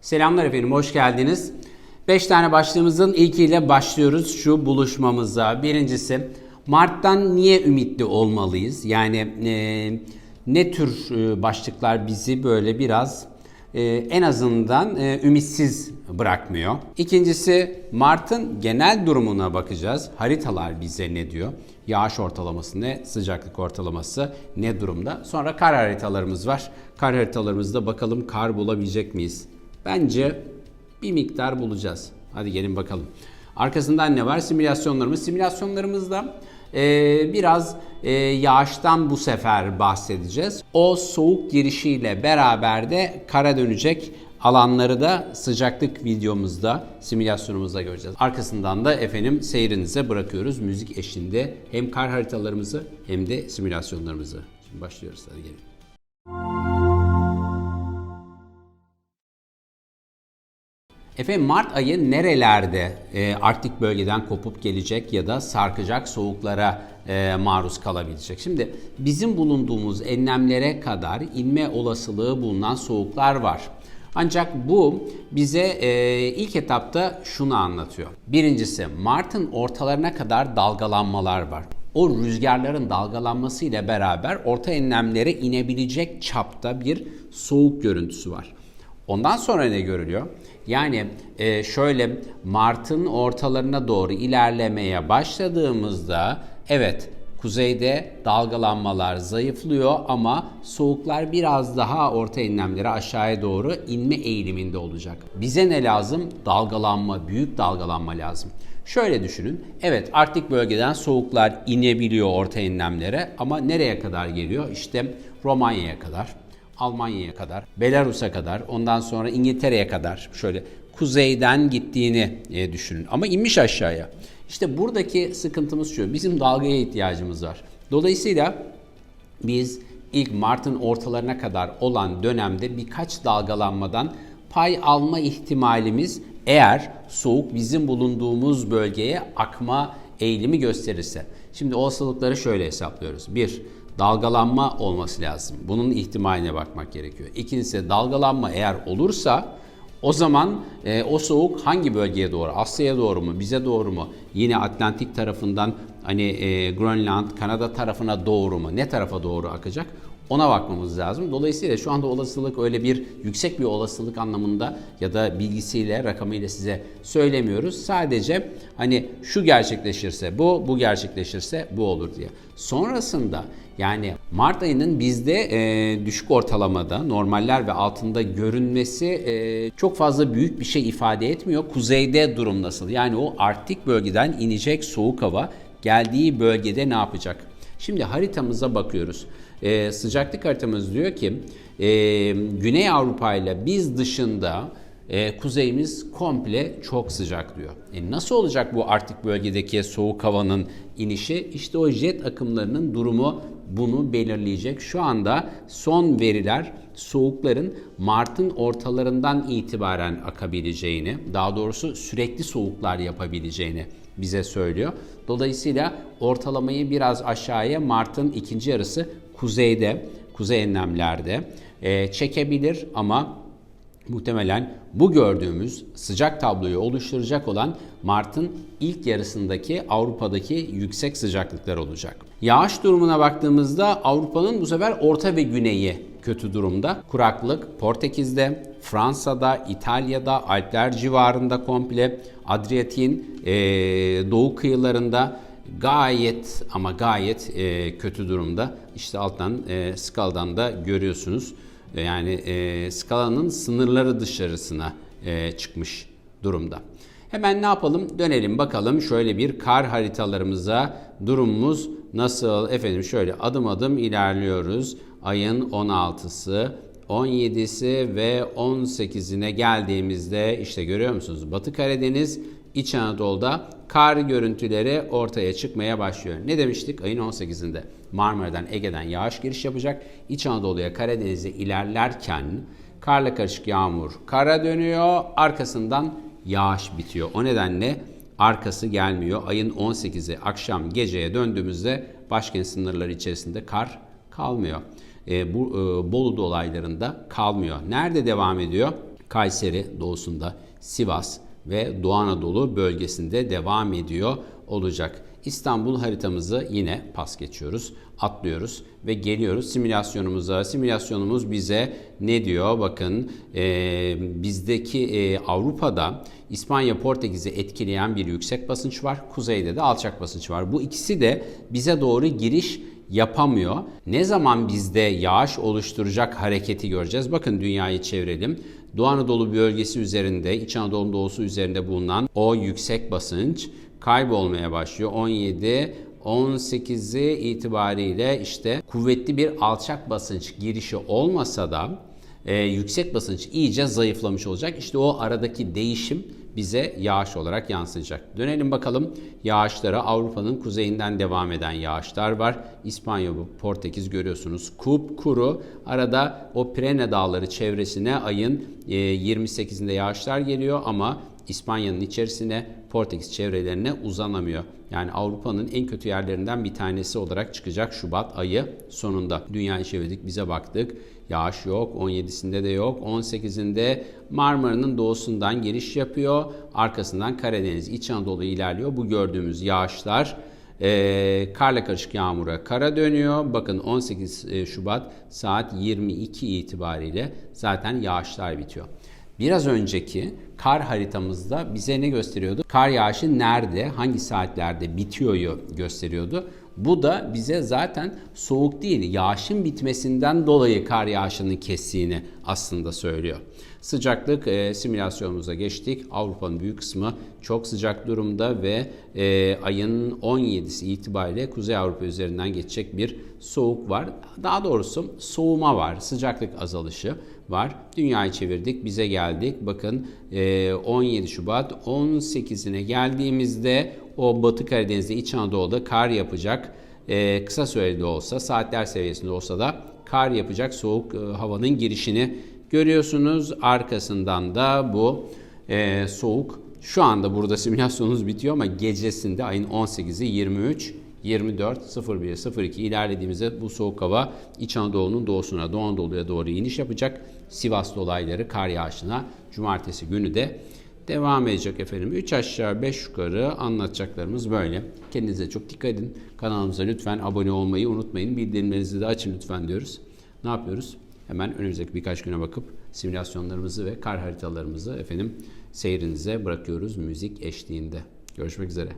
Selamlar efendim, hoş geldiniz. 5 tane başlığımızın ilkiyle başlıyoruz şu buluşmamıza. Birincisi, Mart'tan niye ümitli olmalıyız? Yani e, ne tür e, başlıklar bizi böyle biraz e, en azından e, ümitsiz bırakmıyor. İkincisi, Mart'ın genel durumuna bakacağız. Haritalar bize ne diyor? Yağış ortalaması ne, sıcaklık ortalaması ne durumda? Sonra kar haritalarımız var. Kar haritalarımızda bakalım kar bulabilecek miyiz? Bence bir miktar bulacağız. Hadi gelin bakalım. Arkasından ne var? Simülasyonlarımız. Simülasyonlarımızda e, biraz e, yağıştan bu sefer bahsedeceğiz. O soğuk girişiyle beraber de kara dönecek alanları da sıcaklık videomuzda, simülasyonumuzda göreceğiz. Arkasından da efendim seyrinize bırakıyoruz müzik eşliğinde hem kar haritalarımızı hem de simülasyonlarımızı. Şimdi başlıyoruz hadi gelin. Efendim Mart ayı nerelerde e, Arktik bölgeden kopup gelecek ya da sarkacak soğuklara e, maruz kalabilecek? Şimdi bizim bulunduğumuz enlemlere kadar inme olasılığı bulunan soğuklar var. Ancak bu bize e, ilk etapta şunu anlatıyor. Birincisi Mart'ın ortalarına kadar dalgalanmalar var. O rüzgarların dalgalanması ile beraber orta enlemlere inebilecek çapta bir soğuk görüntüsü var. Ondan sonra ne görülüyor? Yani e, şöyle Mart'ın ortalarına doğru ilerlemeye başladığımızda evet kuzeyde dalgalanmalar zayıflıyor ama soğuklar biraz daha orta enlemlere aşağıya doğru inme eğiliminde olacak. Bize ne lazım? Dalgalanma, büyük dalgalanma lazım. Şöyle düşünün. Evet Arktik bölgeden soğuklar inebiliyor orta enlemlere ama nereye kadar geliyor? İşte Romanya'ya kadar. Almanya'ya kadar, Belarus'a kadar, ondan sonra İngiltere'ye kadar şöyle kuzeyden gittiğini e, düşünün. Ama inmiş aşağıya. İşte buradaki sıkıntımız şu. Bizim dalgaya ihtiyacımız var. Dolayısıyla biz ilk Mart'ın ortalarına kadar olan dönemde birkaç dalgalanmadan pay alma ihtimalimiz eğer soğuk bizim bulunduğumuz bölgeye akma eğilimi gösterirse. Şimdi olasılıkları şöyle hesaplıyoruz. 1 dalgalanma olması lazım. Bunun ihtimaline bakmak gerekiyor. İkincisi dalgalanma eğer olursa o zaman e, o soğuk hangi bölgeye doğru? Asya'ya doğru mu? Bize doğru mu? Yine Atlantik tarafından hani e, Grönland, Kanada tarafına doğru mu? Ne tarafa doğru akacak? Ona bakmamız lazım. Dolayısıyla şu anda olasılık öyle bir yüksek bir olasılık anlamında ya da bilgisiyle, rakamıyla size söylemiyoruz. Sadece hani şu gerçekleşirse bu, bu gerçekleşirse bu olur diye. Sonrasında yani Mart ayının bizde e, düşük ortalamada normaller ve altında görünmesi e, çok fazla büyük bir şey ifade etmiyor. Kuzeyde durum nasıl? Yani o Arktik bölgeden inecek soğuk hava geldiği bölgede ne yapacak? Şimdi haritamıza bakıyoruz. Ee, sıcaklık haritamız diyor ki e, Güney Avrupa ile biz dışında e, kuzeyimiz komple çok sıcak diyor. E, nasıl olacak bu Arktik bölgedeki soğuk havanın inişi? İşte o jet akımlarının durumu bunu belirleyecek. Şu anda son veriler soğukların Mart'ın ortalarından itibaren akabileceğini, daha doğrusu sürekli soğuklar yapabileceğini bize söylüyor. Dolayısıyla ortalamayı biraz aşağıya Mart'ın ikinci yarısı kuzeyde, kuzey enlemlerde e, çekebilir ama muhtemelen bu gördüğümüz sıcak tabloyu oluşturacak olan Mart'ın ilk yarısındaki Avrupa'daki yüksek sıcaklıklar olacak. Yağış durumuna baktığımızda Avrupa'nın bu sefer orta ve güneyi kötü durumda. Kuraklık Portekiz'de, Fransa'da, İtalya'da, Alpler civarında komple, Adriyatik'in e, doğu kıyılarında gayet ama gayet e, kötü durumda. İşte alttan e, skaladan da görüyorsunuz. E, yani e, skalanın sınırları dışarısına e, çıkmış durumda. Hemen ne yapalım? Dönelim bakalım şöyle bir kar haritalarımıza durumumuz nasıl? Efendim şöyle adım adım ilerliyoruz. Ayın 16'sı, 17'si ve 18'ine geldiğimizde işte görüyor musunuz? Batı Karadeniz, İç Anadolu'da kar görüntüleri ortaya çıkmaya başlıyor. Ne demiştik? Ayın 18'inde Marmara'dan, Ege'den yağış giriş yapacak. İç Anadolu'ya, Karadeniz'e ilerlerken karla karışık yağmur kara dönüyor. Arkasından yağış bitiyor. O nedenle arkası gelmiyor. Ayın 18'i akşam geceye döndüğümüzde başkent sınırları içerisinde kar kalmıyor. E, bu e, Bolu dolaylarında kalmıyor. Nerede devam ediyor? Kayseri doğusunda, Sivas ve Doğu Anadolu bölgesinde devam ediyor olacak. İstanbul haritamızı yine pas geçiyoruz, atlıyoruz ve geliyoruz simülasyonumuza. Simülasyonumuz bize ne diyor? Bakın e, bizdeki e, Avrupa'da İspanya Portekiz'i etkileyen bir yüksek basınç var. Kuzeyde de alçak basınç var. Bu ikisi de bize doğru giriş yapamıyor. Ne zaman bizde yağış oluşturacak hareketi göreceğiz? Bakın dünyayı çevirelim. Doğu Anadolu bölgesi üzerinde, İç Anadolu doğusu üzerinde bulunan o yüksek basınç kaybolmaya başlıyor. 17 18'i itibariyle işte kuvvetli bir alçak basınç girişi olmasa da e, yüksek basınç iyice zayıflamış olacak. İşte o aradaki değişim bize yağış olarak yansıyacak. Dönelim bakalım yağışlara. Avrupa'nın kuzeyinden devam eden yağışlar var. İspanya Portekiz görüyorsunuz. Kup kuru. Arada o Pirene dağları çevresine ayın e, 28'inde yağışlar geliyor ama İspanya'nın içerisine Portekiz çevrelerine uzanamıyor. Yani Avrupa'nın en kötü yerlerinden bir tanesi olarak çıkacak Şubat ayı sonunda. Dünyayı çevirdik, bize baktık. Yağış yok, 17'sinde de yok. 18'inde Marmara'nın doğusundan giriş yapıyor. Arkasından Karadeniz, İç Anadolu ilerliyor. Bu gördüğümüz yağışlar e, karla karışık yağmura kara dönüyor. Bakın 18 Şubat saat 22 itibariyle zaten yağışlar bitiyor. Biraz önceki kar haritamızda bize ne gösteriyordu? Kar yağışı nerede, hangi saatlerde bitiyoryu gösteriyordu. Bu da bize zaten soğuk değil, yağışın bitmesinden dolayı kar yağışının kestiğini aslında söylüyor. Sıcaklık e, simülasyonumuza geçtik. Avrupa'nın büyük kısmı çok sıcak durumda ve e, ayın 17'si itibariyle Kuzey Avrupa üzerinden geçecek bir soğuk var. Daha doğrusu soğuma var, sıcaklık azalışı var. Dünyayı çevirdik, bize geldik. Bakın e, 17 Şubat 18'ine geldiğimizde o Batı Karadeniz'de İç Anadolu'da kar yapacak. E, kısa süreli de olsa, saatler seviyesinde olsa da kar yapacak soğuk e, havanın girişini görüyorsunuz. Arkasından da bu e, soğuk şu anda burada simülasyonunuz bitiyor ama gecesinde ayın 18'i 23 24 01 02 ilerlediğimizde bu soğuk hava İç Anadolu'nun doğusuna, Doğu Anadolu'ya doğru iniş yapacak. Sivas dolayları kar yağışına cumartesi günü de devam edecek efendim. 3 aşağı 5 yukarı anlatacaklarımız böyle. Kendinize çok dikkat edin. Kanalımıza lütfen abone olmayı unutmayın. Bildirimlerinizi de açın lütfen diyoruz. Ne yapıyoruz? Hemen önümüzdeki birkaç güne bakıp simülasyonlarımızı ve kar haritalarımızı efendim seyrinize bırakıyoruz müzik eşliğinde. Görüşmek üzere.